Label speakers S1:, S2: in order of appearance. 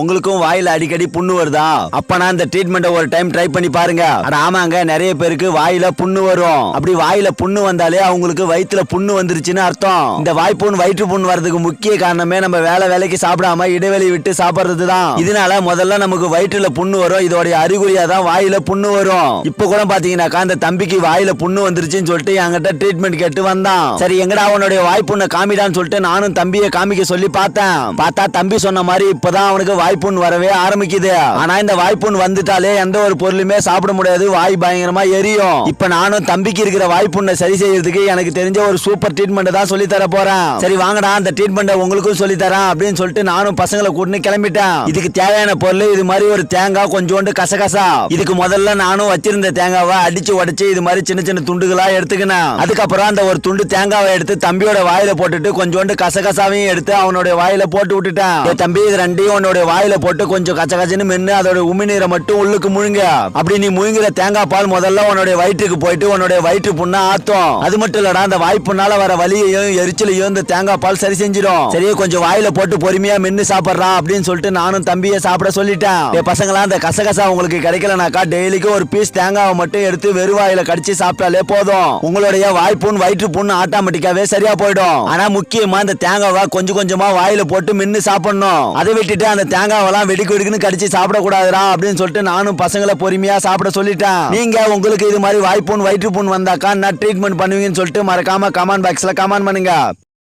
S1: உங்களுக்கும் வாயில அடிக்கடி புண்ணு வருதா? அப்பனா இந்த ட்ரீட்மெண்ட் ஒரு டைம் ட்ரை பண்ணி பாருங்க. அட ஆமாங்க நிறைய பேருக்கு வாயில புண்ணு வரும். அப்படி வாயில புண்ணு வந்தாலே அவங்களுக்கு வயிற்றுல புண்ணு வந்துருச்சுன்னு அர்த்தம். இந்த வாய்ப்புண் வயிற்று புண் வர்றதுக்கு முக்கிய காரணமே நம்ம வேலை வேலைக்கு சாப்பிடாம இடைவெளி விட்டு சாப்பிடுறது தான் இதனால முதல்ல நமக்கு வயிற்றுல புண்ணு வரும். இதோடைய அறிகுறியா தான் வாயில புண்ணு வரும். இப்ப கூட பாத்தீங்கன்னாக்கா அந்த தம்பிக்கு வாயில புண்ணு வந்துருச்சுன்னு சொல்லிட்டு என்கிட்ட ட்ரீட்மெண்ட் கேட்டு வந்தான். சரி எங்கடா அவனுடைய வாய்ப்புண்ணை காமிடான்னு சொல்லிட்டு நானும் தம்பியை காமிக்க சொல்லி பார்த்தேன். பார்த்தா தம்பி சொன்ன மாதிரி இப்பதான் அவனுக்கு வாய்ப்புண் வரவே ஆரம்பிக்குது. ஆனா இந்த வாய்ப்புண் வந்துட்டாலே எந்த ஒரு பொருளுமே சாப்பிட முடியாது. வாய் பயங்கரமா எரியும். இப்ப நானும் தம்பிக்கு இருக்கிற வாய்ப்புண்ணை சரி செய்யறதுக்கு எனக்கு தெரிஞ்ச ஒரு சூப்பர் ட்ரீட்மெண்ட் தான் சொல்லி தர போறேன். சரி வாங்கடா அந்த ட்ரீட்மெண்ட் உங்களுக்கும் சொல்லி தரேன் அப்படின்னு சொல்லிட்டு நானும் பசங்களை கூட்டின்னு கிளம்பிட்டேன். இதுக்கு தேவையான பொருள் இது மாதிரி ஒரு தேங்காய் கொஞ்சோண்டு கசகசா. இதுக்கு முதல்ல நானும் வச்சிருந்த தேங்காவை அடிச்சு உடைச்சு இது மாதிரி சின்ன சின்ன துண்டுகளா எடுத்துக்கினேன். அதுக்கப்புறம் அந்த ஒரு துண்டு தேங்காவை எடுத்து தம்பியோட வாயில போட்டுட்டு கொஞ்சோண்டு கசகசாவையும் எடுத்து அவனுடைய வாயில போட்டு விட்டுட்டேன். தம்பி இது ரெண்டையும் உன்னுடைய வாயில போட்டு கொஞ்சம் கச்ச கச்சன்னு மென்று அதோட உமிநீரை மட்டும் உள்ளுக்கு முழுங்க. அப்படி நீ முழுங்குற தேங்காய் பால் முதல்ல உன்னுடைய வயிற்றுக்கு போயிட்டு உன்னுடைய வயிற்று புண்ணா ஆத்தும். அது மட்டும் இல்லடா அந்த வாய்ப்புனால வர வலியையும் எரிச்சலையும் இந்த தேங்காய் பால் சரி செஞ்சிடும். சரியா கொஞ்சம் வாயில போட்டு பொறுமையா மென்று சாப்பிடுறான் அப்படின்னு சொல்லிட்டு நானும் தம்பியை சாப்பிட சொல்லிட்டேன். என் பசங்களா அந்த கசகசா உங்களுக்கு கிடைக்கலனாக்கா டெய்லிக்கு ஒரு பீஸ் தேங்காவை மட்டும் எடுத்து வெறும் வாயில கடிச்சு சாப்பிட்டாலே போதும். உங்களுடைய வாய்ப்புண் வயிற்று புண்ணு ஆட்டோமேட்டிக்காவே சரியா போயிடும். ஆனா முக்கியமா இந்த தேங்காவை கொஞ்சம் கொஞ்சமா வாயில போட்டு மென்று சாப்பிடணும். அதை விட்டுட்டு அந்த தேங்காவெல்லாம் வெடிக்கு வெடிக்குன்னு கடிச்சு சாப்பிடக்கூடாதுடா அப்படின்னு சொல்லிட்டு நானும் பசங்களை பொறுமையா சாப்பிட சொல்லிட்டேன். நீங்க உங்களுக்கு இது மாதிரி வாய்ப்புண் வயிற்று புண் வந்தாக்கா நான் ட்ரீட்மெண்ட் பண்ணுவீங்கன்னு சொல்லிட்டு மறக்காம கமெண்ட் பாக்ஸ்ல கமெண்ட் பண்ணுங்க.